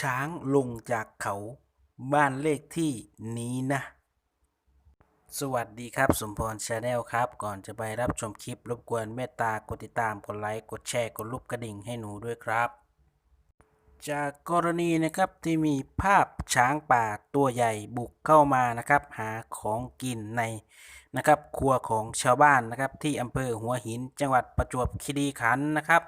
ช้างลงจากเขา บ้านเลขที่นี้นะ สวัสดีครับ สมพรชาแนลครับ ก่อนจะไปรับชมคลิป รบกวนเมตตากดติดตามกดไลค์ กดแชร์ กดรูปกระดิ่งให้หนูด้วยครับ จากกรณีนะครับที่มีภาพช้างป่าตัวใหญ่บุกเข้ามานะครับ หาของกินในนะครับครัวของชาวบ้านนะครับที่อำเภอหัวหินจังหวัดประจวบคีรีขันธ์นะครับ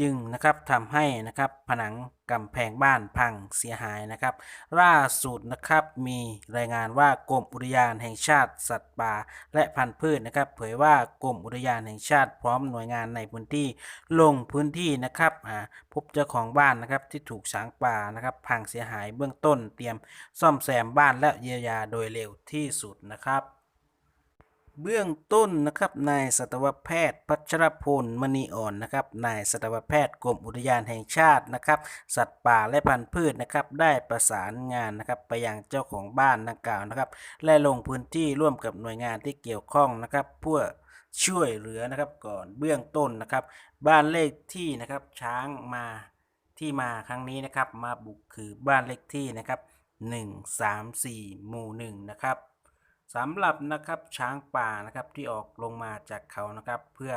จึงนะครับทำให้นะครับผนังกำแพงบ้านพังเสียหายนะครับ ล่าสุดนะครับมีรายงานว่ากรมอุทยานแห่งชาติสัตว์ป่าและพันธุ์พืชนะครับ เผยว่ากรมอุทยานแห่งชาติพร้อมหน่วยงานในพื้นที่ลงพื้นที่นะครับอ่าพบเจ้าของบ้านนะครับที่ถูกช้างป่านะครับ พังเสียหายเบื้องต้นเตรียมซ่อมแซมบ้านและเยียวยาโดยเร็วที่สุดนะครับ เบื้องต้นนะครับนายสัตวแพทย์พัชรพลมณีอ่อนนะครับนายสัตวแพทย์กรมอุทยานแห่งชาตินะครับ สัตว์ป่าและพันธุ์พืชนะครับได้ประสานงานนะครับไปยังเจ้าของบ้านดังกล่าวนะครับและลงพื้นที่ร่วมกับหน่วยงานที่เกี่ยวข้องนะครับเพื่อช่วยเหลือนะครับก่อนเบื้องต้นนะครับ บ้านเลขที่นะครับช้างมาที่มาครั้งนี้นะครับ มาบุกคือบ้านเลขที่นะครับ 134 หมู่หนึ่งนะครับ สำหรับนะครับช้างป่านะครับที่ออกลงมาจากเขานะครับเพื่อ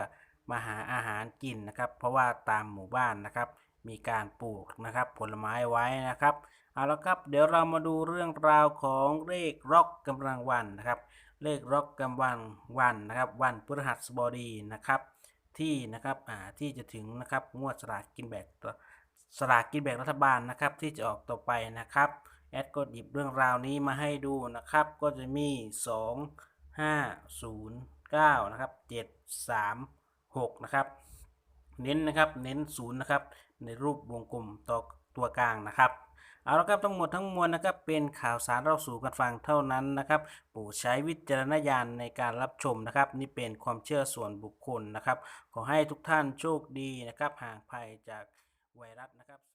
มาหาอาหารกินนะครับ เพราะว่าตามหมู่บ้านนะครับ มีการปลูกนะครับผลไม้ไว้นะครับเอาละครับ เดี๋ยวเรามาดูเรื่องราวของเลขร็อกกำลังวันนะครับ เลขร็อกกำลังวันนะครับ วันพฤหัสบดีนะครับ ที่นะครับอ่าที่จะถึงนะครับงวดสลากกินแบ่งสลากกินแบ่งรัฐบาลนะครับ ที่จะออกต่อไปนะครับ แอดก็หยิบเรื่องราวนี้มาให้ดูนะครับ ก็จะมี 2 5 0 9นะครับ7 3 6นะครับ เน้นนะครับ เน้นศูนย์นะครับ ในรูปวงกลมตัวตัวกลางนะครับ เอาละครับทั้งหมดทั้งมวลนะครับ เป็นข่าวสารเราสู่กันฟังเท่านั้นนะครับโปรดใช้วิจารณญาณในการรับชมนะครับ นี่เป็นความเชื่อส่วนบุคคลนะครับ ขอให้ทุกท่านโชคดีนะครับ ห่างภัยจากไวรัสนะครับ